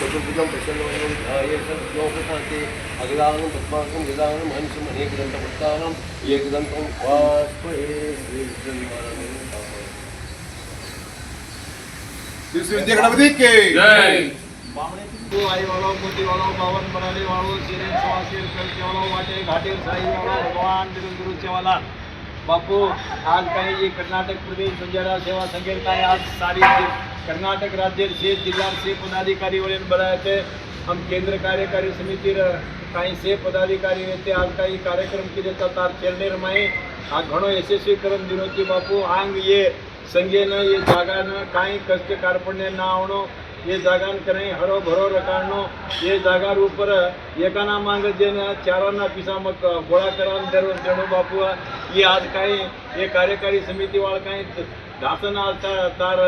చతుర్భుజం ప్రసన్నం యోగశాంతి అభిదానం పద్మాసం విధానం మనిషం అనేకదంత వృత్తానం ఏకదంతం आयु वालों मोती वालों बावन बनाने वालों सीरेन सवासीर कल के वालों वाटे घाटे साई वालों भगवान गुरु से वाला बापू आज काही कर्नाटक प्रदेश बंजारा सेवा संकेत काय आज सारी कर्नाटक राज्य से जिला से पदाधिकारी वाले बनाए थे हम केंद्र कार्यकारी समितीर काही से पदाधिकारी रहते आज काही कार्यक्रम केले जातात चलने माई आज घणो यशस्वी दिनों की बापू आंग ये संघेनं ये जागानं काही कष्ट कार्पण्य ना होना એ જાગાન કરી હરો ભરો રકાણનો એ જાગાર ઉપર એકાના માંગ જેને ચારાના પીસામાં ગોળા કરવાનું જરૂર જણો બાપુ એ આજ કાંઈ એ કાર્યકારી સમિતિવાળા કાંઈ દાસના તાર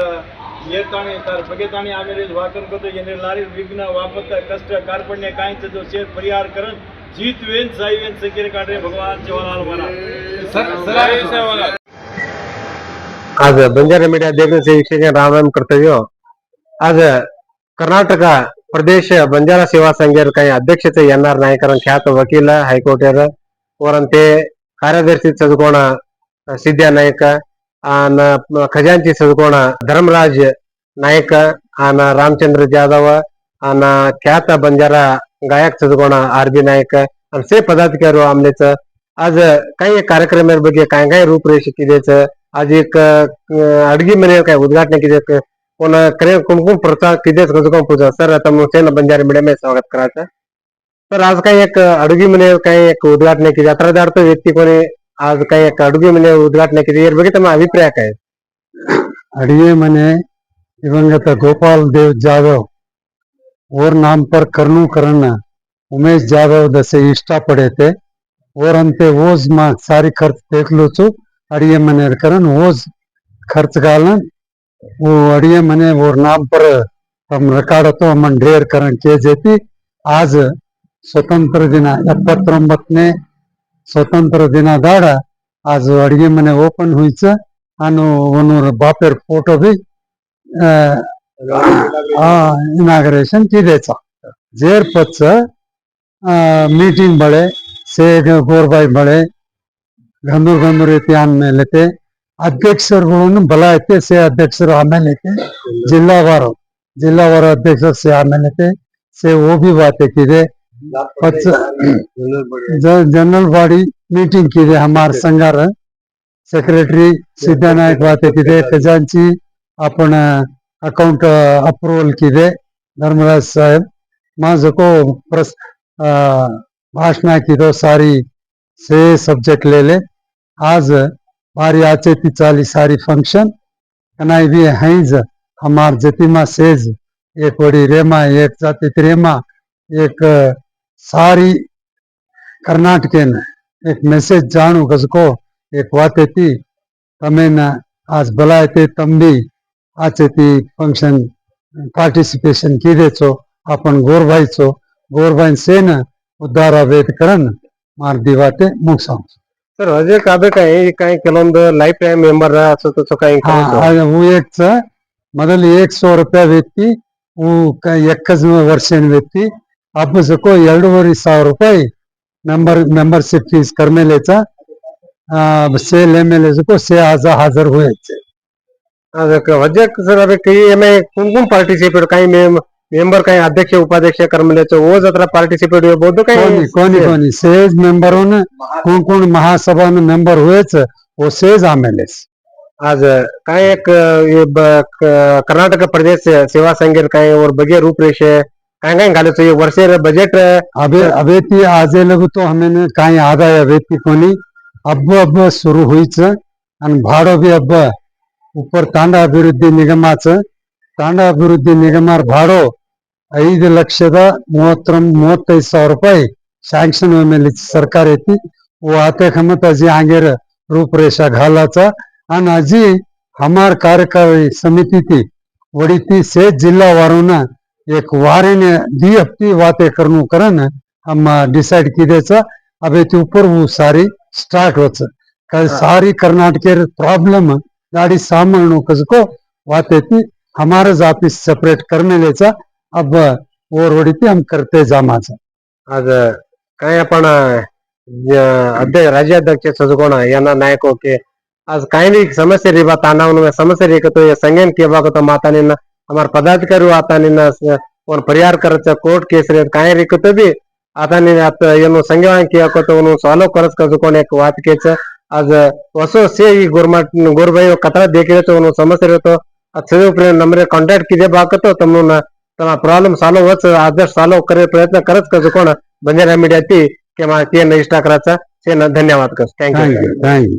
યતાણી તાર ભગેતાણી આવેલી વાકન કરતો એને લારી વિઘ્ન વાપરતા કષ્ટ કારપણને કાંઈ થતો શેર પરિહાર કરત જીત વેન સાઈ વેન સકીર કાઢે ભગવાન જવાલાલ વાલા. આજ બંજારા મીડિયા દેખને છે વિશે રામ રામ કરતા ಆಗ ಕರ್ನಾಟಕ ಪ್ರದೇಶ ಬಂಜಾರ ಸೇವಾ ಸಂಘರ ಕೈ ಅಧ್ಯಕ್ಷತೆ ಎನ್ ಆರ್ ನಾಯಕರ ಖ್ಯಾತ ವಕೀಲ ಹೈಕೋರ್ಟ್ ಅವರಂತೆ ಕಾರ್ಯದರ್ಶಿ ಸದುಕೋಣ ಸಿದ್ಧ್ಯಾ ನಾಯಕ, ಆನ ಖಜಾಂಚಿ ಸದುಕೋಣ ಧರ್ಮರಾಜ್ ನಾಯಕ, ಆನ ರಾಮಚಂದ್ರ ಜಾಧವ, ಆನ ಖ್ಯಾತ ಬಂಜಾರ ಗಾಯಕ ಸದುಕೋಣ ಆರ್ ಬಿ ನಾಯಕ ಅನ್ಸೇ ಪದಾಧಿಕಾರಿ ಆಮ್ಲೇತ. ಅದ ಕೈ ಕಾರ್ಯಕ್ರಮದ ಬಗ್ಗೆ ಕಾಯಿ ಕಾಯಿ रूपरेषे ಅದಕ್ಕೆ आज एक अडगी मने काय उद्घाटन कोण करे कोण कोण प्रचार किदेच कसं कोण पूजा सर आता मुसेन बंजारा मीडिया में स्वागत करायचं तर आज काही एक अडगी मने काही एक उद्घाटन किती अत्रादार्थ व्यक्ती कोणी आज काही एक अडगी ಮನೆ ಉದ್ಘಾಟನೆ ಕಿದೆ ಇದ್ರ ಬಗ್ಗೆ ತಮ್ಮ ಅಭಿಪ್ರಾಯ काय अड़िए मने दिवंगत गोपाल देव जाधव और नाम पर करनू करण उमेश जाधव दसे इष्टा पड़े थे और अंते वोज मा सारी खर्च देख लो चु अड़िए मने करण वोज खर्च गालन ಓ ಅಡಿಗೆ ಮನೆ ಅವ್ರ ನಾಮ್ ಪರ ತಮ್ಮ ರೆಕಾರ್ಡ್ ಅಥವಾ ಡೇರ್ ಕರಣ್ ಕೆ ಜೆಪಿ ಆಜ್ ಸ್ವತಂತ್ರ ದಿನ ಎಪ್ಪತ್ತೊಂಬತ್ತನೇ ಸ್ವತಂತ್ರ ದಿನ ದಾಡ ಆಜ್ ಅಡಿಗೆ ಮನೆ ಓಪನ್ ಹೋಯ್ಚ. ನಾನು ಒಂದೂರು ಬಾಪೆರ್ ಫೋಟೋ ಬಿ ಇನಾಗ್ರೇಷನ್ ಕಿದೇಚ. ಜೇರ್ ಪಚ್ಚ ಮೀಟಿಂಗ್ ಬಳೆ ಸೇಗ್ ಗೋರ್ಬಾಯಿ ಬಳೆ ಗಂದೂರ್ ಗಂದೂರ್ ಐತಿ ಆನ್ಮೇಲೆ ಅಧ್ಯಕ್ಷರುಗಳನ್ನು ಬಲ ಐತೆ ಸೇ ಅಧ್ಯಕ್ಷರು ಆಮೇಲೆ ಐತೆ ಜಿಲ್ಲಾವಾರ ಜಿಲ್ಲಾವಾರ ಅಧ್ಯಕ್ಷರು ಸೇ ಆಮೇಲೆ ಐತೆ ಸೇ ಓ ಬಿ ಬಾತ್ ಇದೆ पच जनरल बॉडी मीटिंग की है हमार संघार सेक्रेटरी सिद्धनायक बाते किदे खजांची आपण अकाउंट अप्रूवल किदे धर्मराज साहेब माझको प्रस अ, भाषण किदो सारी से सब्जेक्ट ले ले आज बारी आचे चाली सारी फ़ंक्शन कनाई भी हैज़ हमार जतिमा सेज एक वड़ी रेमा एक जाति रेमा एक सारी कर्नाटके ने एक मैसेज जानू कसको एक वाते थी तमें न आज बुलाए थे तम भी आचे थी फ़ंक्शन पार्टिसिपेशन की दे छो अपन गोरभाई छो गोरभाई से न उद्धार वेद करन मार दिवाते मुक्साम सर अजय काबे काय काही ಕೆಲವೊಂದು ಲೈಫ್ ಟೈಮ್ ಮೆಂಬರ್ असं तसं काही हाँ आज वो एक छ मदल एक सौ रुपया व्यक्ति वो ಕ- एकच वर्षन व्यक्ती अब सको ಎರಡೂವರೆ ಸಾವಿರ ರೂಪಾಯಿ member membership fees करमेलेचा cell M L को से आज हाजर हुए ಅದಕ್ಕೆ ವಜಕ್ सर अबे काही एमे कोण कोण पार्टिसिपेट काही मेंबर काही अध्यक्ष उपाध्यक्ष कर्मचाऱ्याचं ओ जत्रा पार्टिसिपेट हुए बोलतो कोनी कोनी कोनी सेज मेंबर होऊन कोण कोण महासभा मेंबर होयच थे सेज आम्ही आज काय एक कर्नाटक प्रदेश सेवा संघेर काय और बगे रूपरेष काय काय घालायचं हे वर्षे बजेट अबे ती आजे लगतो हमेन काय आदाय आदा ती कोनी अब अब सुरू हुई आणि भाडो बी अब ऊपर तांडा अभिवृद्धी निगमाचं. ತಾಂಡ ಅಭಿವೃದ್ಧಿ ನಿಗಮಾರ್ ಭಾಡೋ ಐದು ಲಕ್ಷದ ಮೂವತ್ತೊಂದ್ ಮೂವತ್ತೈದು ಸಾವಿರ ರೂಪಾಯಿ ಶಾಂಕ್ಷನ್ ಮೇಲೆ सरकार येते वो आते खमत अजी आगेर रूपरेषा घालाचा आणि अजी हमार कार्यकारी समिती ती वडी ती से जिल्हा वारून एक वारेने दी हफ्ती वाते करनू करन हम डिसाइड किदेचा अबे ती ऊपर वो सारी स्टार्ट होच कल सारी कर्नाटके प्रॉब्लम गाड़ी सामने कसको वाते थी हमारे ऑफिस सेपरेट करने लेचा अब ओरवडीती हम करते जमाचा आज काय आपण अध्यक्ष राज्याध्यक्ष सजगोण यांना नायक ओके आज काही नहीं समस्या री बात आना समस्या री तो संज्ञान के बाग तो माता निन्न हमार पदाधिकारी आता निन्न ಒಂದು ಪರಿಹಾರ ಖರ್ಚ ಕೋರ್ಟ್ ಕೇಸ್ ರೀ ಕಾಯ ರಿಕತ ಬಿ आता नि आता ಏನು ಸಂಘವಾನ ಕಿಯಾಕೋತ ಅವನು ಸಾಲೋ करस कजुकोण एक वात केच आज वसो से ही गोरमाट गोरबाई कतरा देखिले तो उन्होंने समस्या रहतो सगळे नमरे कॉन्टॅक्ट किती बाकतो तुम्ही तुम्हाला प्रॉब्लेम सॉल्व्ह होत आदर्श सॉल्व्ह कर प्रयत्न करत कस कोण बंजारा मीडिया ती किंवा ते नजिस्टा करायचा ते धन्यवाद कस थँक्यू थँक्यू